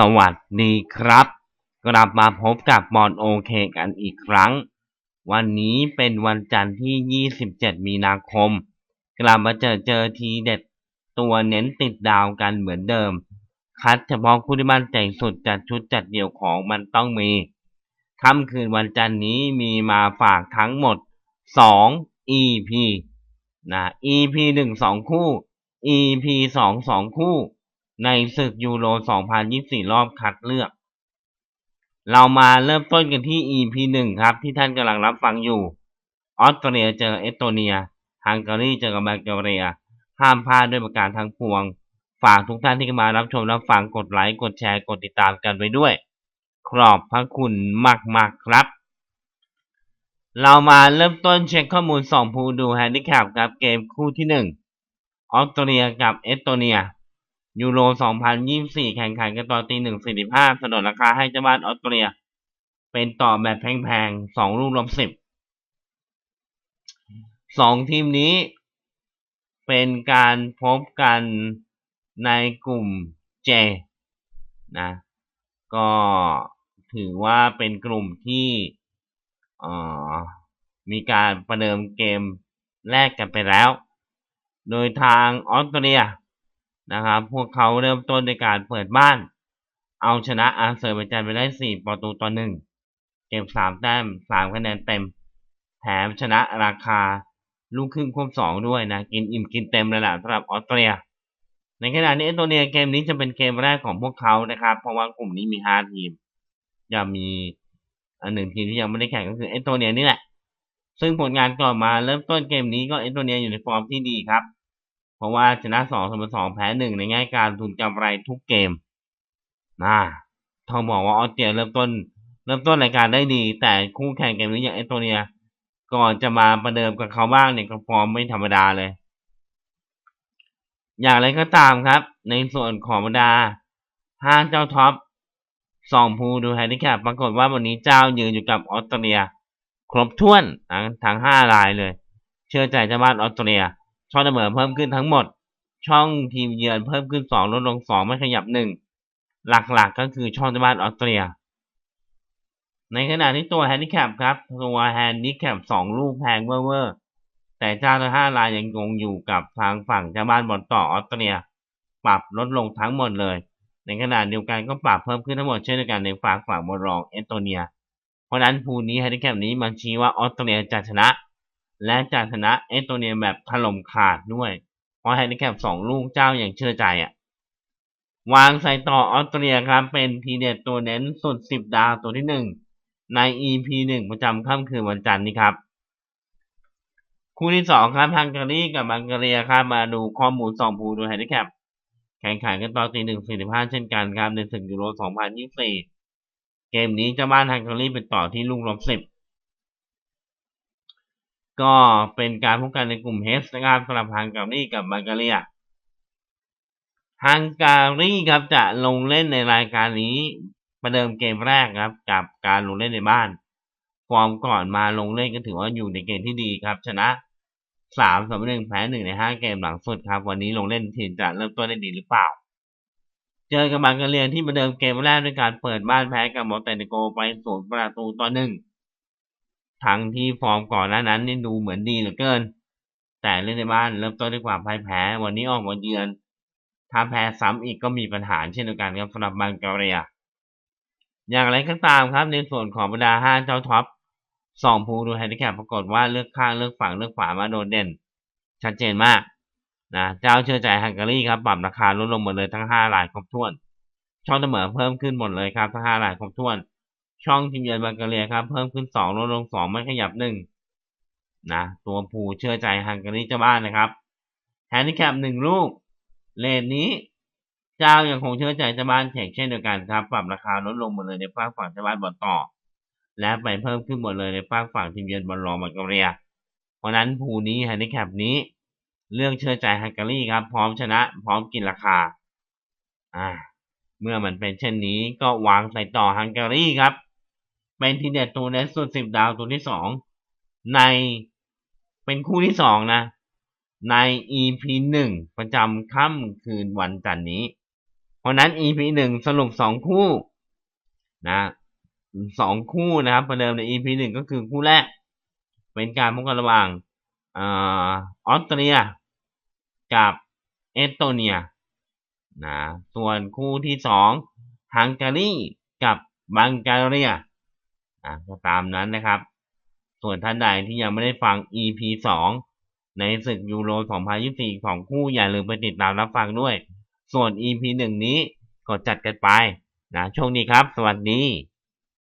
สวัสดีครับ กลับมาพบกับบอลโอเคกันอีกครั้ง วันนี้เป็นวันจันทร์ที่ 27 มีนาคม กลับมาเจอเจอทีเด็ด ตัวเน้นติดดาวกันเหมือนเดิม คัดเฉพาะคู่ที่มั่นใจสุดจัดชุดจัดเดี่ยวของมันต้องมีค่ำคืนวันจันทร์นี้มีมาฝากทั้งหมด 2 EP นะ EP 1 2 คู่ EP 2 2 คู่ ในศึกยูโร 2024 รอบคัดเลือก เรามาเริ่มต้นกันที่ EP 1 ครับ ที่ท่านกำลังรับฟังอยู่ ออสเตรเลียเจอเอสโตเนีย ฮังการีเจอกับบัลแกเรีย ห้ามพลาดด้วยประการทั้งปวง ฝากทุกท่านที่มารับชมรับฟังกดไลค์ กดแชร์ กดติดตามกันไปด้วย ขอบพระคุณมาก ๆ ครับ เรามาเริ่มต้นเช็คข้อมูลสองผู้ดูแฮนดิแคปครับเกมคู่ที่ 1 ออสเตรเลียกับเอสโตเนีย ยูโร 2024 แข่งขันกันตอนตีหนึ่งสี่สิบห้าสนนราคาให้เจ้าบ้านออสเตรีย เป็นต่อแบบแพงๆสองลูกลบสิบสองทีมนี้ เป็นการพบกันในกลุ่ม J นะ ก็ถือว่าเป็นกลุ่มที่มีการประเดิมเกมแรกกันไปแล้ว โดยทางออสเตรีย นะครับ พวกเขาเริ่มต้นในการเปิดบ้าน เอาชนะอาเซอร์ไบจานไปได้ 4 ประตูต่อ1เก็บ3แต้ม3คะแนนเต็ม แถมชนะราคาลูกครึ่งควบ2ด้วยนะ กินอิ่มกินเต็มเลยแหละสำหรับออสเตรีย ในขณะนี้เอสโตเนียเกมนี้จะเป็นเกมแรกของพวกเขานะครับ เพราะว่ากลุ่มนี้มี 5 ทีมยังมีอันหนึ่งทีมที่ยังไม่ได้แข่งก็คือเอสโตเนียนี่แหละ ซึ่งผลงานก่อนมาเริ่มต้นเกมนี้ก็เอสโตเนียอยู่ในฟอร์มที่ดีครับ เพราะว่าชนะสองเสมอสองแพ้หนึ่งในง่ายการทุนกำไรทุกเกมนะต้องบอกว่าออสเตรียเริ่มต้น เริ่มต้นรายการได้ดี แต่คู่แข่งเกมนี้อย่างเอสโตเนีย ก่อนจะมาประเดิมกับเขาบ้างเนี่ยก็ฟอร์มไม่ธรรมดาเลย อย่างไรก็ตามครับ ในส่วนของบรรดาห้าเจ้าท็อปสองภูดูแฮนดิแคปปรากฏว่าวันนี้เจ้ายืนอยู่กับออสเตรเลีย ครบถ้วนทั้งทั้งห้ารายเลย เชื่อใจเจ้าบ้านออสเตรเลีย ช่องเสมอเพิ่มขึ้นทั้งหมด ช่องทีมเยือนเพิ่มขึ้นสองลดลงสองไม่ขยับหนึ่งหลักๆก็คือช่องที่บ้านออสเตรีย ในขณะที่ตัวแฮนดิแคปครับ ตัวแฮนดิแคปสองลูกแพงเวอร์แต่เจ้าทั้งห้ารายยังคงอยู่กับทางฝั่งเจ้าบ้านบอลต่อออสเตรีย ปรับลดลงทั้งหมดเลย ในขณะเดียวกันก็ปรับเพิ่มขึ้นทั้งหมดเช่นเดียวกันในฝั่งฝั่งบอลรองเอสโตเนีย เพราะนั้นภูนี้แฮนดิแคปนี้มันชี้ว่าออสเตรียจะชนะ และจะชนะเอสโตเนียแบบถล่มขาดด้วย เพราะแฮนดิแคปสองลูกเจ้าอย่างเชื่อใจอะ วางใส่ต่อออสเตรียครับเป็นทีเด็ดตัวเน้นสุดสิบดาวตัวที่หนึ่งใน EP หนึ่งประจำค่ำคืนวันจันทร์นี้ครับ คู่ที่สองครับฮังการีกับบังการียครับมาดูข้อมูลสองภูดูแฮนดิแคปแข่งขันกันตอนตีหนึ่งสี่สิบห้าเช่นกันครับในศึกยูโรสองพันยี่สิบเกมนี้เจ้าบ้านฮังการีเป็นต่อที่ลูกลบสิบ ก็เป็นการพบกันในกลุ่มเฮสนะครับสำหรับฮังการีกับบัลแกเรียฮังการีครับจะลงเล่นในรายการนี้ประเดิมเกมแรกครับ กับการลงเล่นในบ้าน ฟอร์มก่อนมาลงเล่นก็ถือว่าอยู่ในเกมที่ดีครับ ชนะสามสหนึ่งแพ้หนึ่งในห้าเกมหลังสุดครับ วันนี้ลงเล่นทีมจะเริ่มต้นได้ดีหรือเปล่า เจอกับบัลแกเรียที่ประเดิมเกมแรกด้วยการเปิดบ้านแพ้กับมอเตนโกไปศูนย์ประตูต่อหนึ่ง ทั้งที่ฟอร์มก่อนหน้านั้นนี่ดูเหมือนดีเหลือเกิน แต่เล่นในบ้านเริ่มต้นด้วยความพ่ายแพ้ วันนี้ออกมาเยือน ถ้าแพ้ซ้ำอีกก็มีปัญหาเช่นเดียวกันครับสำหรับบังกาเรีย อย่างไรก็ตามครับในส่วนของบรรดาห้าเจ้าท็อปสองภูดูแฮนดิแคปปรากฏว่าเลือกข้างเลือกฝั่งเลือกขวามาโดนเด่น ชัดเจนมากนะเจ้าเชื่อใจฮังการีครับปรับราคาลดลงหมดเลยทั้งห้ารายครบถ้วน ช่องเสมอเพิ่มขึ้นหมดเลยครับทั้งห้ารายครบถ้วน ช่องทีมเยือนบัลแกเรียครับ เพิ่มขึ้นสองลดลงสองไม่ขยับหนึ่งนะตัวผูเชื่อใจฮังการีเจ้าบ้านนะครับแฮนดิแคปหนึ่งลูกเลนนี้ เจ้ายังคงเชื่อใจเจ้าบ้านแข่งเช่นเดียวกันครับ ปรับราคาลดลงหมดเลยในภาคฝั่งเจ้าบ้านบอลต่อ และไปเพิ่มขึ้นหมดเลยในภาคฝั่งทีมเยือนบอลรองบัลแกเรีย เพราะนั้นผูนี้แฮนดิแคปนี้ เรื่องเชื่อใจฮังการีครับ พร้อมชนะ พร้อมกินราคา อ่า เมื่อมันเป็นเช่นนี้ก็วางใส่ต่อฮังการีครับ เป็นทีเด็ดตัวเนสสุดสิบดาวตัวที่สองในเป็นคู่ที่สองนะ ใน EP หนึ่งประจำค่ำคืนวันจันนี้ เพราะนั้น EP หนึ่งสรุปสองคู่นะสองคู่นะครับประเดิมใน EP หนึ่งก็คือคู่แรก เป็นการพบกันระหว่างอออสเตรีย กับเอสโตเนียนะส่วนคู่ที่สองฮังการีกับบังการี นะก็ตามนั้นนะครับ ส่วนท่านใดที่ยังไม่ได้ฟัง EP สองในศึกยูโร2024ของคู่อย่าลืมไปติดตามรับฟังด้วย ส่วน EP หนึ่งนี้ก็จัดกันไปนะช่วงนี้ครับ สวัสดี